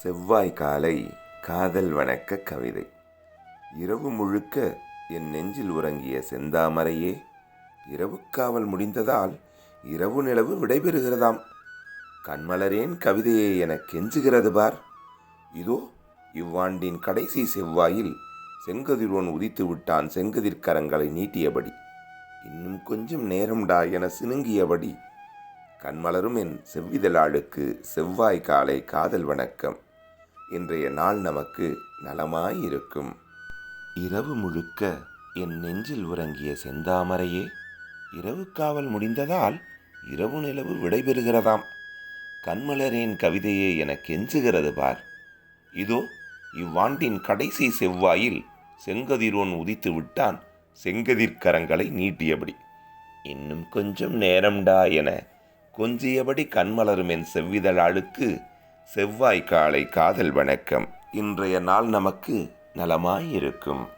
செவ்வாய் காலை காதல் வணக்க கவிதை. இரவு முழுக்க என் நெஞ்சில் உறங்கிய செந்தாமரையே இரவுக்காவல் முடிந்ததால் இரவு நிலவு விடைபெறுகிறதாம். கண்மலரேன் கவிதையை என கெஞ்சுகிறது பார். இதோ இவ்வாண்டின் கடைசி செவ்வாயில் செங்கதிரோன் உதித்து விட்டான் செங்கதிர்க்கரங்களை நீட்டியபடி. இன்னும் கொஞ்சம் நேரம்டா என சினுங்கியபடி. கண்மலரும் என் செவ்விதழாளுக்கு செவ்வாய் காலை காதல் வணக்கம். இன்றைய நாள் நமக்கு நலமாயிருக்கும். இரவு முழுக்க என் நெஞ்சில் உறங்கிய செந்தாமரையே இரவு காவல் முடிந்ததால் இரவு நிலவு விடைபெறுகிறதாம். கண்மலரேன் கவிதையே என கெஞ்சுகிறது பார். இதோ இவ்வாண்டின் கடைசி செவ்வாயில் செங்கதிரோன் உதித்து விட்டான் செங்கதிர்க்கரங்களை நீட்டியபடி. இன்னும் கொஞ்சம் நேரம்டா என கொஞ்சியபடி கண்மலரும் என் செவ்விதழாளுக்கு செவ்வாய் காலை காதல் வணக்கம். இன்றைய நாள் நமக்கு நலமாயிருக்கும்.